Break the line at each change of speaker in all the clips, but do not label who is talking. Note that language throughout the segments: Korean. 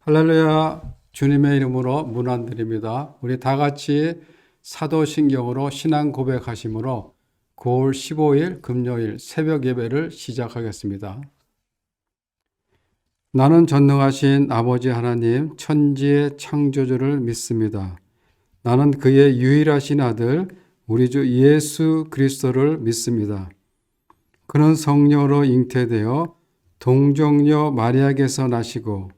할렐루야 주님의 이름으로 문안드립니다. 우리 다 같이 사도신경으로 신앙 고백하심으로 9월 15일 금요일 새벽 예배를 시작하겠습니다. 나는 전능하신 아버지 하나님 천지의 창조주를 믿습니다. 나는 그의 유일하신 아들 우리 주 예수 그리스도를 믿습니다. 그는 성령으로 잉태되어 동정녀 마리아에게서 나시고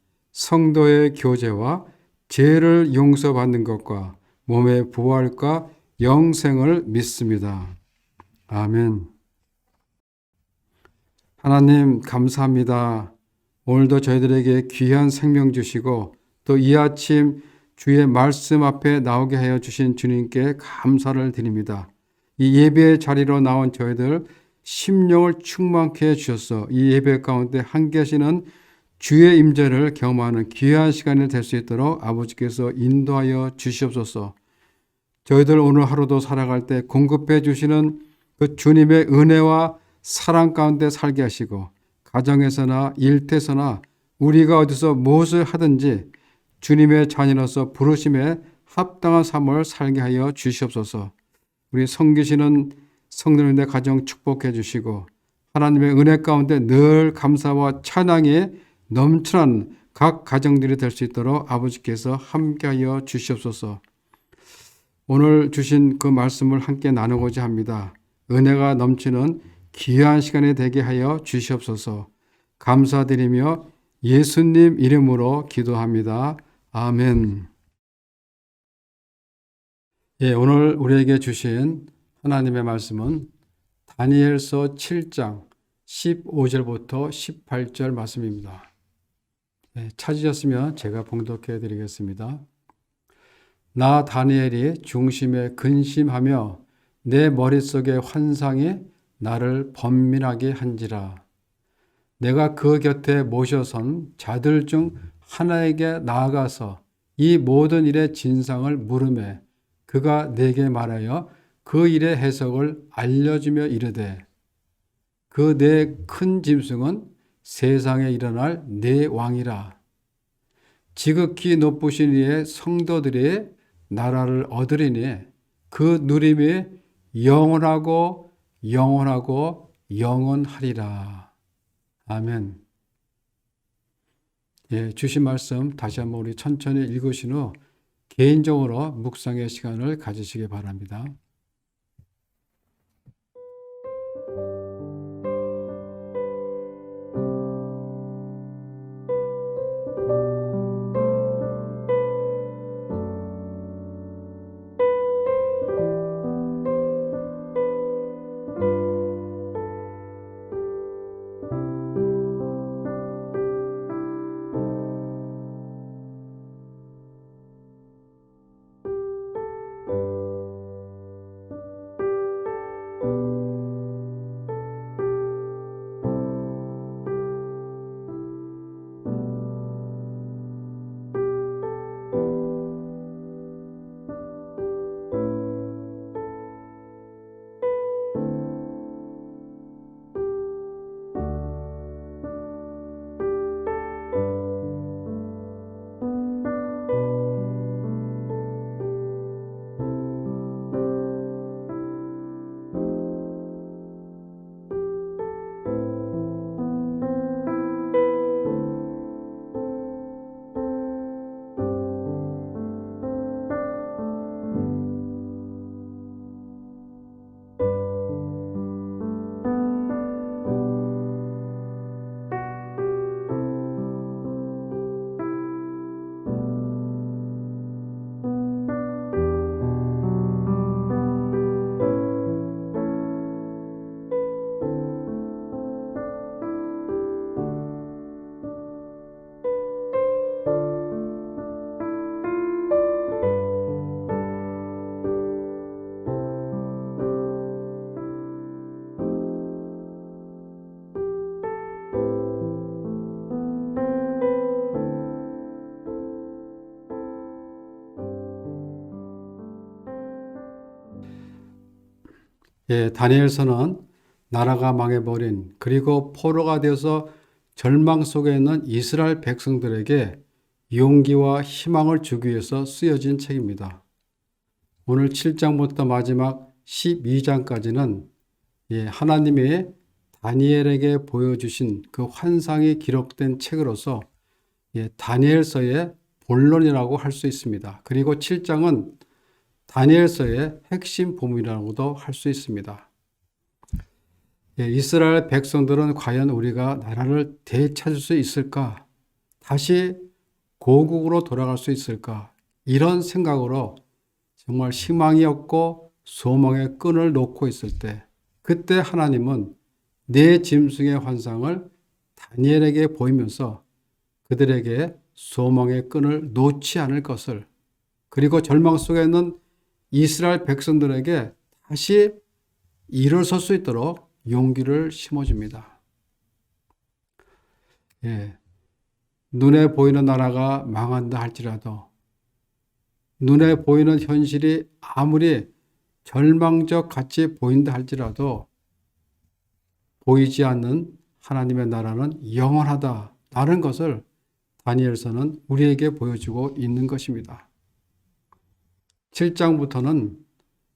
성도의 교제와 죄를 용서받는 것과 몸의 부활과 영생을 믿습니다. 아멘. 하나님 감사합니다. 오늘도 저희들에게 귀한 생명 주시고 또 이 아침 주의 말씀 앞에 나오게 하여 주신 주님께 감사를 드립니다. 이 예배의 자리로 나온 저희들 심령을 충만케 해 주셔서 이 예배 가운데 함께 하시는 주의 임재를 경험하는 귀한 시간이 될 수 있도록 아버지께서 인도하여 주시옵소서. 저희들 오늘 하루도 살아갈 때 공급해 주시는 그 주님의 은혜와 사랑 가운데 살게 하시고 가정에서나 일터에서나 우리가 어디서 무엇을 하든지 주님의 자녀로서 부르심에 합당한 삶을 살게 하여 주시옵소서. 우리 섬기시는 성도님의 가정 축복해 주시고 하나님의 은혜 가운데 늘 감사와 찬양이 넘치는 각 가정들이 될 수 있도록 아버지께서 함께하여 주시옵소서. 오늘 주신 그 말씀을 함께 나누고자 합니다. 은혜가 넘치는 귀한 시간이 되게 하여 주시옵소서. 감사드리며 예수님 이름으로 기도합니다. 아멘. 예, 오늘 우리에게 주신 하나님의 말씀은 다니엘서 7장 15절부터 18절 말씀입니다. 네, 찾으셨으면 제가 봉독해 드리겠습니다. 나 다니엘이 중심에 근심하며 내 머릿속의 환상이 나를 번민하게 한지라. 내가 그 곁에 모셔선 자들 중 하나에게 나아가서 이 모든 일의 진상을 물음에 그가 내게 말하여 그 일의 해석을 알려주며 이르되 그 내 큰 짐승은 세상에 일어날 내 왕이라. 지극히 높으신 이의 성도들이 나라를 얻으리니 그 누림이 영원하고 영원하고 영원하리라. 아멘. 예, 주신 말씀 다시 한번 우리 천천히 읽으신 후 개인적으로 묵상의 시간을 가지시기 바랍니다. 예, 다니엘서는 나라가 망해버린 그리고 포로가 되어서 절망 속에 있는 이스라엘 백성들에게 용기와 희망을 주기 위해서 쓰여진 책입니다. 오늘 7장부터 마지막 12장까지는 예, 하나님이 다니엘에게 보여주신 그 환상이 기록된 책으로서 예, 다니엘서의 본론이라고 할 수 있습니다. 그리고 7장은 다니엘서의 핵심 부분이라고도 할 수 있습니다. 예, 이스라엘 백성들은 과연 우리가 나라를 되찾을 수 있을까? 다시 고국으로 돌아갈 수 있을까? 이런 생각으로 정말 희망이 없고 소망의 끈을 놓고 있을 때, 그때 하나님은 내 짐승의 환상을 다니엘에게 보이면서 그들에게 소망의 끈을 놓지 않을 것을, 그리고 절망 속에 있는 이스라엘 백성들에게 다시 일어설 수 있도록 용기를 심어줍니다. 예. 눈에 보이는 나라가 망한다 할지라도 눈에 보이는 현실이 아무리 절망적 같이 보인다 할지라도 보이지 않는 하나님의 나라는 영원하다라는 것을 다니엘서는 우리에게 보여주고 있는 것입니다. 7장부터는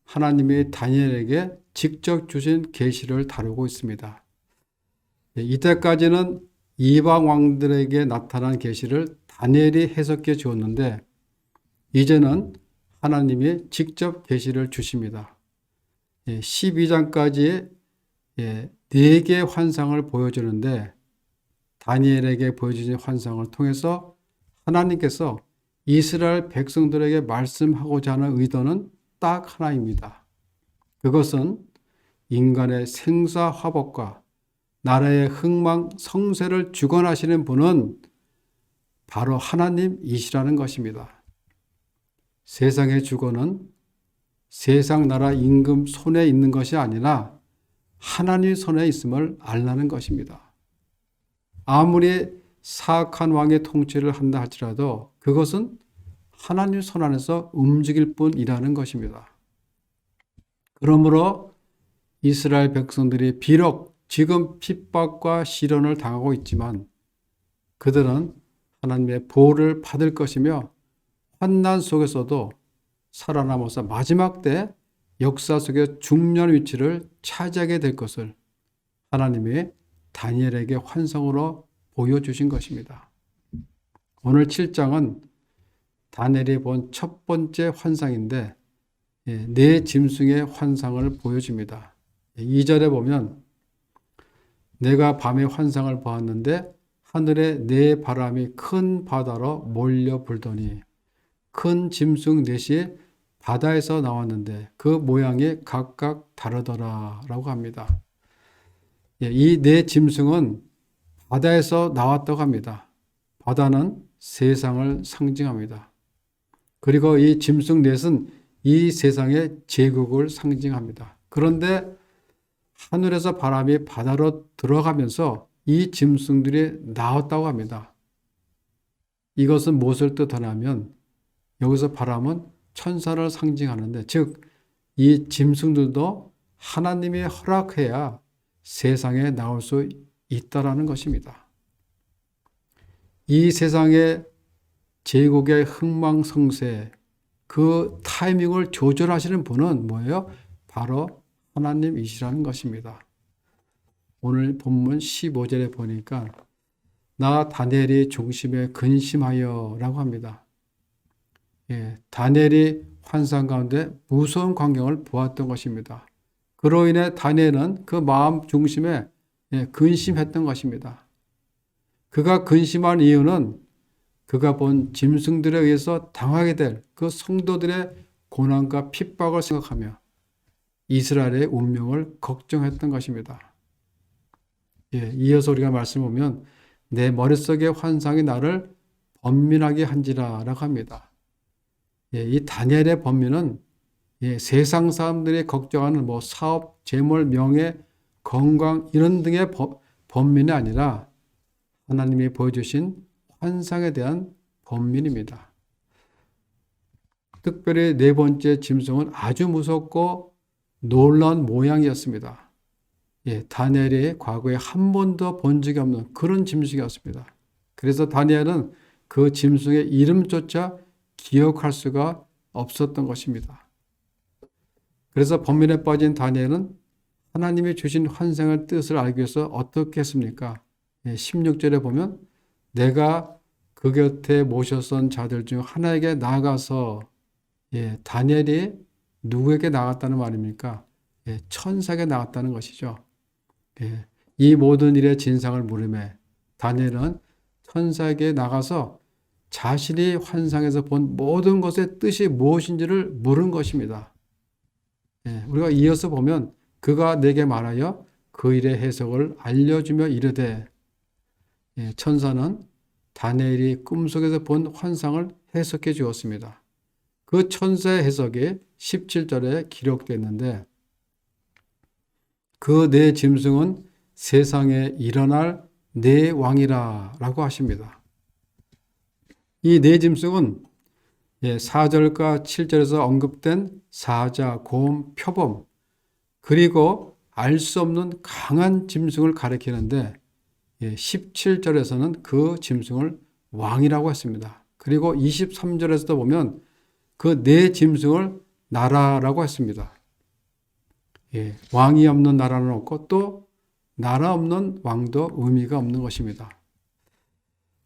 하나님이 다니엘에게 직접 주신 계시를 다루고 있습니다. 예, 이때까지는 이방 왕들에게 나타난 계시를 다니엘이 해석해 주었는데 이제는 하나님이 직접 계시를 주십니다. 12장까지 4개의 환상을 보여주는데 다니엘에게 보여주신 환상을 통해서 하나님께서 이스라엘 백성들에게 말씀하고자 하는 의도는 딱 하나입니다. 그것은 인간의 생사화복과 나라의 흥망 성쇠를 주관하시는 분은 바로 하나님이시라는 것입니다. 세상의 주권은 세상 나라 임금 손에 있는 것이 아니라 하나님 손에 있음을 알라는 것입니다. 아무리 사악한 왕의 통치를 한다 할지라도 그것은 하나님 손 안에서 움직일 뿐이라는 것입니다. 그러므로 이스라엘 백성들이 비록 지금 핍박과 시련을 당하고 있지만 그들은 하나님의 보호를 받을 것이며 환난 속에서도 살아남아서 마지막 때 역사 속의 중요한 위치를 차지하게 될 것을 하나님이 다니엘에게 환상으로 보여주신 것입니다. 오늘 7장은 다니엘이 본 첫 번째 환상인데 예, 네 짐승의 환상을 보여줍니다. 2절에 보면 내가 밤에 환상을 보았는데 하늘에 네 바람이 큰 바다로 몰려 불더니 큰 짐승 넷이 바다에서 나왔는데 그 모양이 각각 다르더라 라고 합니다. 예, 이네 짐승은 바다에서 나왔다고 합니다. 바다는 세상을 상징합니다. 그리고 이 짐승 넷은 이 세상의 제국을 상징합니다. 그런데 하늘에서 바람이 바다로 들어가면서 이 짐승들이 나왔다고 합니다. 이것은 무엇을 뜻하냐면 여기서 바람은 천사를 상징하는데 즉 이 짐승들도 하나님이 허락해야 세상에 나올 수 있다라는 것입니다. 이 세상의 제국의 흥망성쇠 그 타이밍을 조절하시는 분은 뭐예요? 바로 하나님이시라는 것입니다. 오늘 본문 15절에 보니까 나 다니엘이 중심에 근심하여 라고 합니다. 예, 다니엘이 환상 가운데 무서운 광경을 보았던 것입니다. 그로 인해 다니엘은 그 마음 중심에 예, 근심했던 것입니다. 그가 근심한 이유는 그가 본 짐승들에 의해서 당하게 될 그 성도들의 고난과 핍박을 생각하며 이스라엘의 운명을 걱정했던 것입니다. 예, 이어서 우리가 말씀 보면 내 머릿속의 환상이 나를 번민하게 한지라라고 합니다. 예, 이 다니엘의 번민은 예, 세상 사람들이 걱정하는 뭐 사업, 재물, 명예, 건강 이런 등의 번민이 아니라 하나님이 보여주신 환상에 대한 번민입니다. 특별히 네 번째 짐승은 아주 무섭고 놀라운 모양이었습니다. 예, 다니엘이 과거에 한 번도 본 적이 없는 그런 짐승이었습니다. 그래서 다니엘은 그 짐승의 이름조차 기억할 수가 없었던 것입니다. 그래서 범인에 빠진 다니엘은 하나님이 주신 환생의 뜻을 알기 위해서 어떻게 했습니까? 16절에 예, 보면 내가 그 곁에 모셨던 자들 중 하나에게 나가서 예, 다니엘이 누구에게 나갔다는 말입니까? 예, 천사에게 나갔다는 것이죠. 예, 이 모든 일의 진상을 물음에 다니엘은 천사에게 나가서 자신이 환상에서 본 모든 것의 뜻이 무엇인지를 물은 것입니다. 예, 우리가 이어서 보면 그가 내게 말하여 그 일의 해석을 알려주며 이르되 예, 천사는 다니엘이 꿈속에서 본 환상을 해석해 주었습니다. 그 천사의 해석이 17절에 기록됐는데 그 내 짐승은 세상에 일어날 내 왕이라 라고 하십니다. 이네 짐승은 4절과 예, 7절에서 언급된 사자, 곰, 표범, 그리고 알 수 없는 강한 짐승을 가리키는데 17절에서는 예, 그 짐승을 왕이라고 했습니다. 그리고 23절에서도 보면 그 네 짐승을 나라라고 했습니다. 예, 왕이 없는 나라는 없고 또 나라 없는 왕도 의미가 없는 것입니다.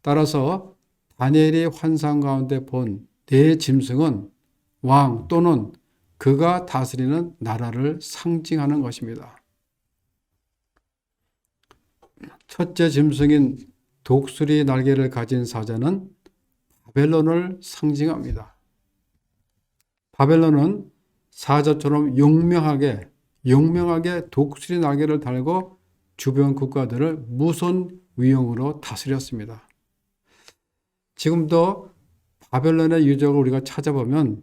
따라서 다니엘이 환상 가운데 본 네 짐승은 왕 또는 그가 다스리는 나라를 상징하는 것입니다. 첫째 짐승인 독수리 날개를 가진 사자는 바벨론을 상징합니다. 바벨론은 사자처럼 용명하게 용명하게 독수리 날개를 달고 주변 국가들을 무선 위용으로 다스렸습니다. 지금도 바벨론의 유적을 우리가 찾아보면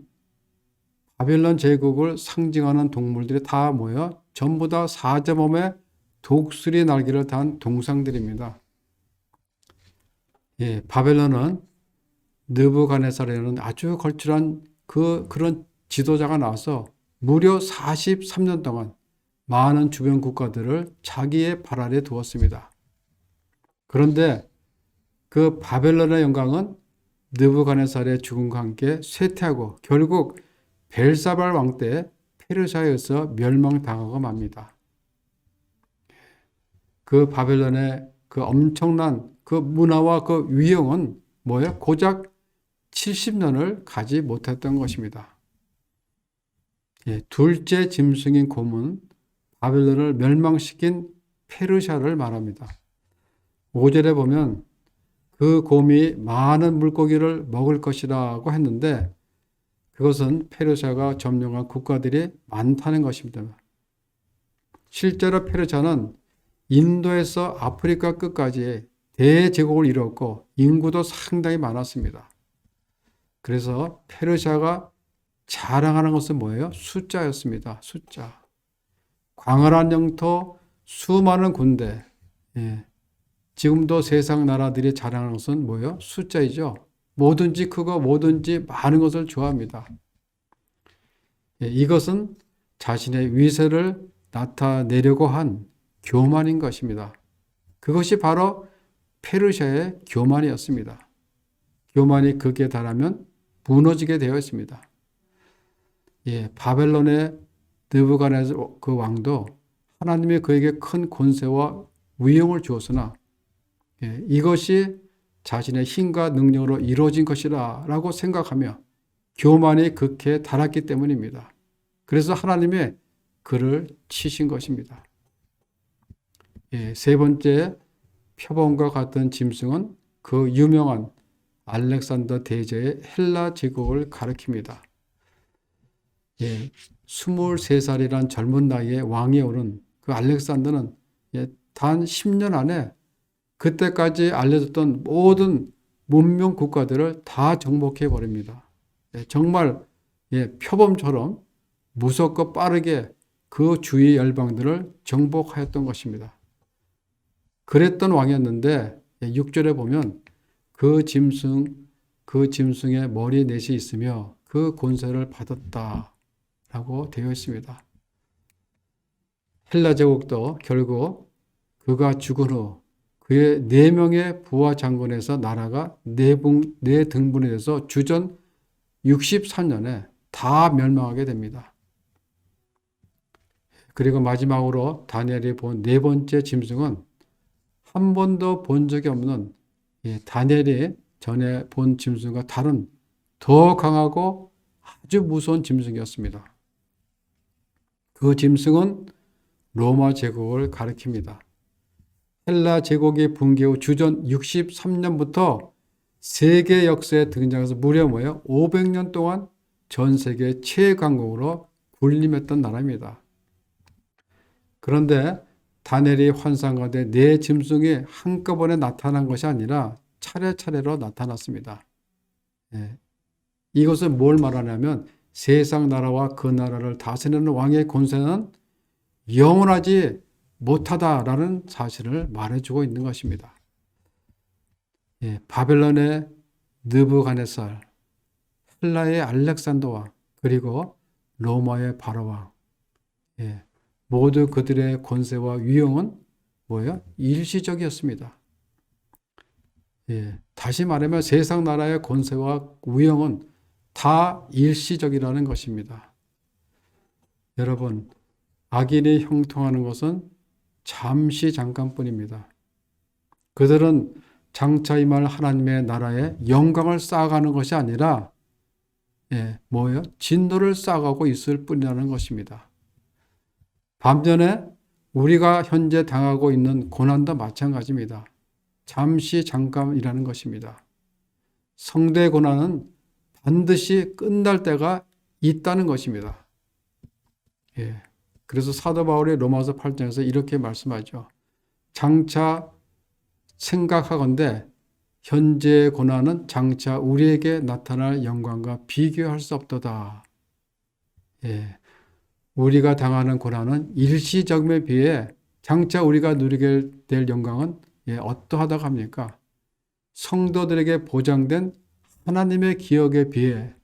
바벨론 제국을 상징하는 동물들이 다 모여 전부 다 사자 몸에 독수리 날개를 단 동상들입니다. 예, 바벨론은 느부갓네살이라는 아주 걸출한 그 그런 지도자가 나와서 무려 43년 동안 많은 주변 국가들을 자기의 발 아래 두었습니다. 그런데 그 바벨론의 영광은 느부갓네살의 죽음과 함께 쇠퇴하고 결국 벨사발 왕 때 페르시아에서 멸망당하고 맙니다. 그 바벨론의 그 엄청난 그 문화와 그 위용은 뭐예요? 고작 70년을 가지 못했던 것입니다. 예, 둘째 짐승인 곰은 바벨론을 멸망시킨 페르시아를 말합니다. 5절에 보면 그 곰이 많은 물고기를 먹을 것이라고 했는데 그것은 페르시아가 점령한 국가들이 많다는 것입니다. 실제로 페르시아는 인도에서 아프리카 끝까지 대제국을 이뤘고 인구도 상당히 많았습니다. 그래서 페르시아가 자랑하는 것은 뭐예요? 숫자였습니다. 숫자. 광활한 영토, 수많은 군대. 예. 지금도 세상 나라들이 자랑하는 것은 뭐예요? 숫자이죠. 뭐든지 크고 뭐든지 많은 것을 좋아합니다. 예, 이것은 자신의 위세를 나타내려고 한 교만인 것입니다. 그것이 바로 페르시아의 교만이었습니다. 교만이 극에 달하면 무너지게 되어 있습니다. 예, 바벨론의 느부갓네살 그 왕도 하나님이 그에게 큰 권세와 위용을 주었으나 예, 이것이 자신의 힘과 능력으로 이루어진 것이라 라고 생각하며 교만이 극에 달았기 때문입니다. 그래서 하나님의 그를 치신 것입니다. 예, 세 번째 표범과 같은 짐승은 그 유명한 알렉산더 대제의 헬라 제국을 가리킵니다. 예, 23살이란 젊은 나이에 왕에 오른 그 알렉산더는 예, 단 10년 안에 그때까지 알려졌던 모든 문명 국가들을 다 정복해 버립니다. 예, 정말 예, 표범처럼 무섭고 빠르게 그 주위 열방들을 정복하였던 것입니다. 그랬던 왕이었는데 6절에 예, 보면 그 짐승 그 짐승의 머리 넷이 있으며 그 권세를 받았다라고 되어 있습니다. 헬라 제국도 결국 그가 죽은 후 그의 네 명의 부하 장군에서 나라가 네 분, 네 등분이 돼서 주전 64년에 다 멸망하게 됩니다. 그리고 마지막으로 다니엘이 본 네 번째 짐승은 한 번도 본 적이 없는 이 다니엘이 전에 본 짐승과 다른 더 강하고 아주 무서운 짐승이었습니다. 그 짐승은 로마 제국을 가리킵니다. 헬라 제국이 붕괴 후 주전 63년부터 세계 역사에 등장해서 무려 뭐예요? 500년 동안 전 세계 최강국으로 군림했던 나라입니다. 그런데 다니엘이 환상 가운데 네 짐승이 한꺼번에 나타난 것이 아니라 차례차례로 나타났습니다. 예. 이것은 뭘 말하냐면 세상 나라와 그 나라를 다스리는 왕의 권세는 영원하지 못하다라는 사실을 말해주고 있는 것입니다. 예, 바벨론의 느부갓네살, 헬라의 알렉산더 왕, 그리고 로마의 바로 왕, 예, 모두 그들의 권세와 위용은 뭐예요? 일시적이었습니다. 예, 다시 말하면 세상 나라의 권세와 위용은 다 일시적이라는 것입니다. 여러분, 악인이 형통하는 것은 잠시 잠깐뿐입니다. 그들은 장차 임할 하나님의 나라에 영광을 쌓아가는 것이 아니라 예, 뭐예요? 진노를 쌓아가고 있을 뿐이라는 것입니다. 반면에 우리가 현재 당하고 있는 고난도 마찬가지입니다. 잠시 잠깐이라는 것입니다. 성대 고난은 반드시 끝날 때가 있다는 것입니다. 예. 그래서 사도 바울이 로마서 8장에서 이렇게 말씀하죠. 장차 생각하건대 현재의 고난은 장차 우리에게 나타날 영광과 비교할 수 없도다. 예. 우리가 당하는 고난은 일시적임에 비해 장차 우리가 누리게 될 영광은 예, 어떠하다고 합니까? 성도들에게 보장된 하나님의 기억에 비해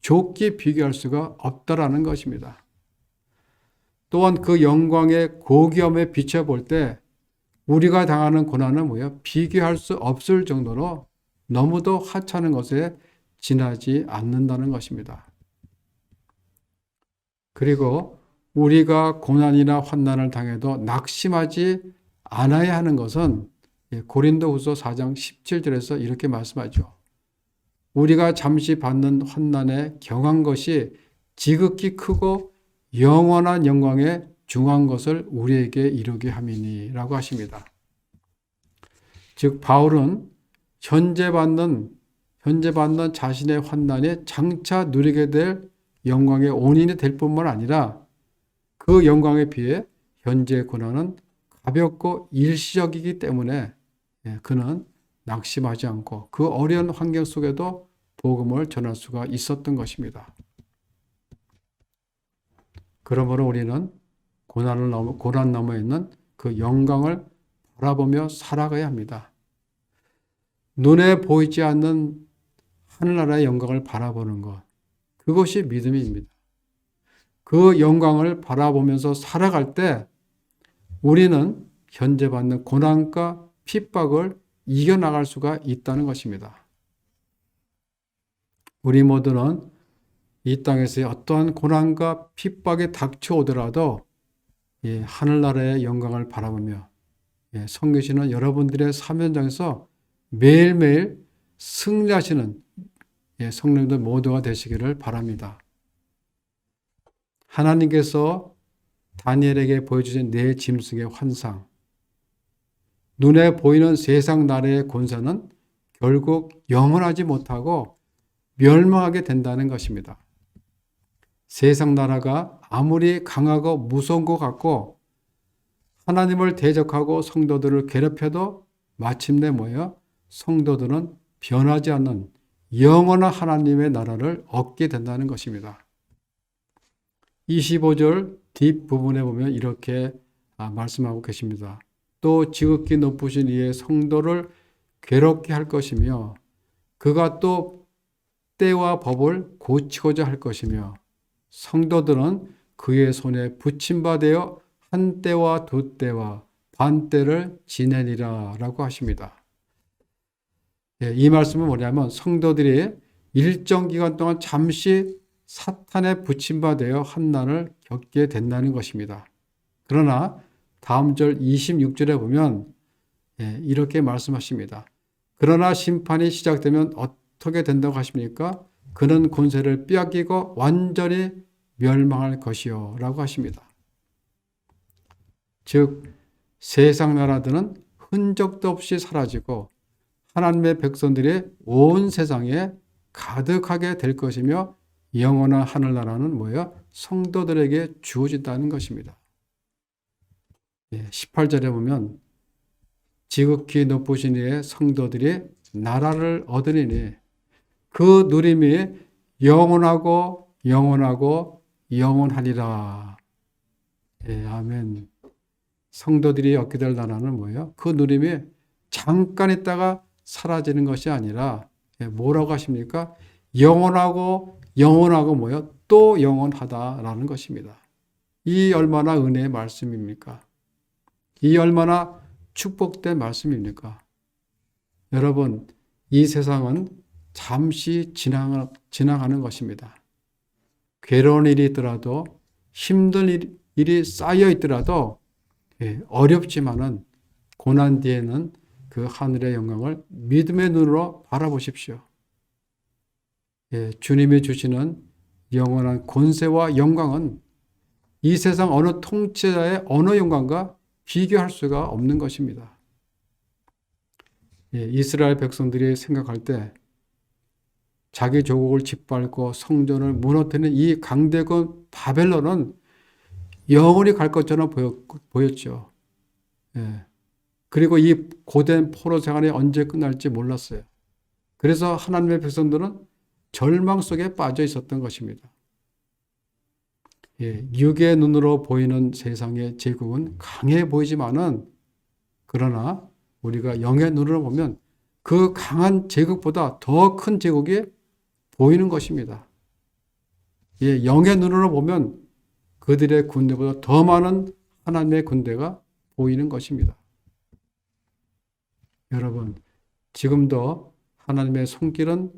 좋게 비교할 수가 없다라는 것입니다. 또한 그 영광의 고귀함에 비춰볼 때 우리가 당하는 고난은 뭐야? 비교할 수 없을 정도로 너무도 하찮은 것에 지나지 않는다는 것입니다. 그리고 우리가 고난이나 환난을 당해도 낙심하지 않아야 하는 것은 예, 고린도후서 4장 17절에서 이렇게 말씀하죠. 우리가 잠시 받는 환난에 경한 것이 지극히 크고 영원한 영광에 중한 것을 우리에게 이루게 함이니라고 하십니다. 즉 바울은 현재 받는 현재 받는 자신의 환난이 장차 누리게 될 영광의 원인이 될 뿐만 아니라 그 영광에 비해 현재 고난은 가볍고 일시적이기 때문에 예, 그는 낙심하지 않고 그 어려운 환경 속에도 복음을 전할 수가 있었던 것입니다. 그러므로 우리는 고난을 넘어, 고난 넘어 있는 그 영광을 바라보며 살아가야 합니다. 눈에 보이지 않는 하늘나라의 영광을 바라보는 것. 그것이 믿음입니다. 그 영광을 바라보면서 살아갈 때 우리는 현재 받는 고난과 핍박을 이겨나갈 수가 있다는 것입니다. 우리 모두는 이 땅에서의 어떠한 고난과 핍박에 닥쳐오더라도 예, 하늘나라의 영광을 바라보며 예, 성교시는 여러분들의 사면장에서 매일매일 승리하시는 예, 성령들 모두가 되시기를 바랍니다. 하나님께서 다니엘에게 보여주신 네 짐승의 환상, 눈에 보이는 세상 나라의 권세는 결국 영원하지 못하고 멸망하게 된다는 것입니다. 세상 나라가 아무리 강하고 무서운 것 같고 하나님을 대적하고 성도들을 괴롭혀도 마침내 뭐예요? 성도들은 변하지 않는 영원한 하나님의 나라를 얻게 된다는 것입니다. 25절 뒷부분에 보면 이렇게 아, 말씀하고 계십니다. 또 지극히 높으신 이의 성도를 괴롭게 할 것이며 그가 또 때와 법을 고치고자 할 것이며 성도들은 그의 손에 붙임바 되어 한 때와 두 때와 반 때를 지내리라 라고 하십니다. 예, 이 말씀은 뭐냐면 성도들이 일정 기간 동안 잠시 사탄에 붙임받아 한난을 겪게 된다는 것입니다. 그러나 다음 절 26절에 보면 예, 이렇게 말씀하십니다. 그러나 심판이 시작되면 어떻게 된다고 하십니까? 그는 권세를 빼앗기고 완전히 멸망할 것이요 라고 하십니다. 즉 세상 나라들은 흔적도 없이 사라지고 하나님의 백성들이 온 세상에 가득하게 될 것이며 영원한 하늘나라는 뭐예요? 성도들에게 주어진다는 것입니다. 18절에 예, 보면 지극히 높으신 이의 성도들이 나라를 얻으리니 그 누림이 영원하고 영원하고 영원하리라. 예, 아멘. 성도들이 얻게 될 나라는 뭐예요? 그 누림이 잠깐 있다가 사라지는 것이 아니라 예, 뭐라고 하십니까? 영원하고 영원하고 뭐요? 또 영원하다라는 것입니다. 이 얼마나 은혜의 말씀입니까? 이 얼마나 축복된 말씀입니까? 여러분, 이 세상은 잠시 지나가, 지나가는 것입니다. 괴로운 일이 있더라도 힘든 일, 일이 쌓여 있더라도 예, 어렵지만은 고난 뒤에는 그 하늘의 영광을 믿음의 눈으로 바라보십시오. 예, 주님이 주시는 영원한 권세와 영광은 이 세상 어느 통치자의 어느 영광과 비교할 수가 없는 것입니다. 예, 이스라엘 백성들이 생각할 때 자기 조국을 짓밟고 성전을 무너뜨리는 이 강대국 바벨론은 영원히 갈 것처럼 보였, 죠 예. 그리고 이 고된 포로 생활이 언제 끝날지 몰랐어요. 그래서 하나님의 백성들은 절망 속에 빠져 있었던 것입니다. 예, 육의 눈으로 보이는 세상의 제국은 강해 보이지만은 그러나 우리가 영의 눈으로 보면 그 강한 제국보다 더 큰 제국이 보이는 것입니다. 예, 영의 눈으로 보면 그들의 군대보다 더 많은 하나님의 군대가 보이는 것입니다. 여러분, 지금도 하나님의 손길은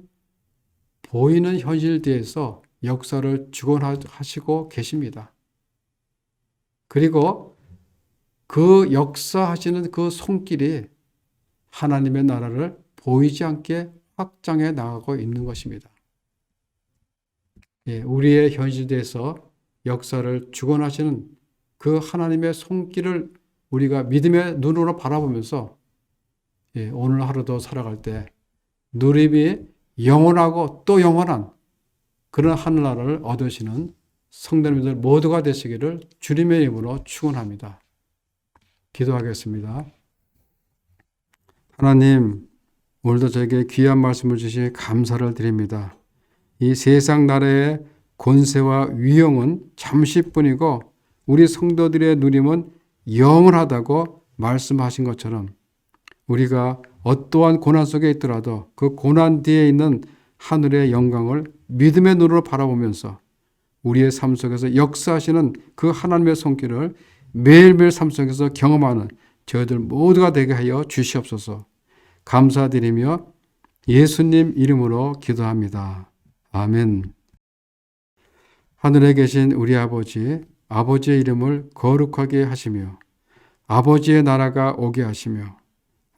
보이는 현실 뒤에서 역사를 주관하시고 계십니다. 그리고 그 역사하시는 그 손길이 하나님의 나라를 보이지 않게 확장해 나가고 있는 것입니다. 예, 우리의 현실에서 역사를 주관하시는 그 하나님의 손길을 우리가 믿음의 눈으로 바라보면서 예, 오늘 하루도 살아갈 때 누림이 영원하고 또 영원한 그런 하늘나라를 얻으시는 성도님들 모두가 되시기를 주님의 이름으로 축원합니다. 기도하겠습니다. 하나님, 오늘도 저에게 귀한 말씀을 주시 감사를 드립니다. 이 세상 나라의 권세와 위용은 잠시뿐이고 우리 성도들의 누림은 영원하다고 말씀하신 것처럼 우리가 어떠한 고난 속에 있더라도 그 고난 뒤에 있는 하늘의 영광을 믿음의 눈으로 바라보면서 우리의 삶 속에서 역사하시는 그 하나님의 손길을 매일매일 삶 속에서 경험하는 저희들 모두가 되게 하여 주시옵소서 감사드리며 예수님 이름으로 기도합니다. 아멘. 하늘에 계신 우리 아버지, 아버지의 이름을 거룩하게 하시며 아버지의 나라가 오게 하시며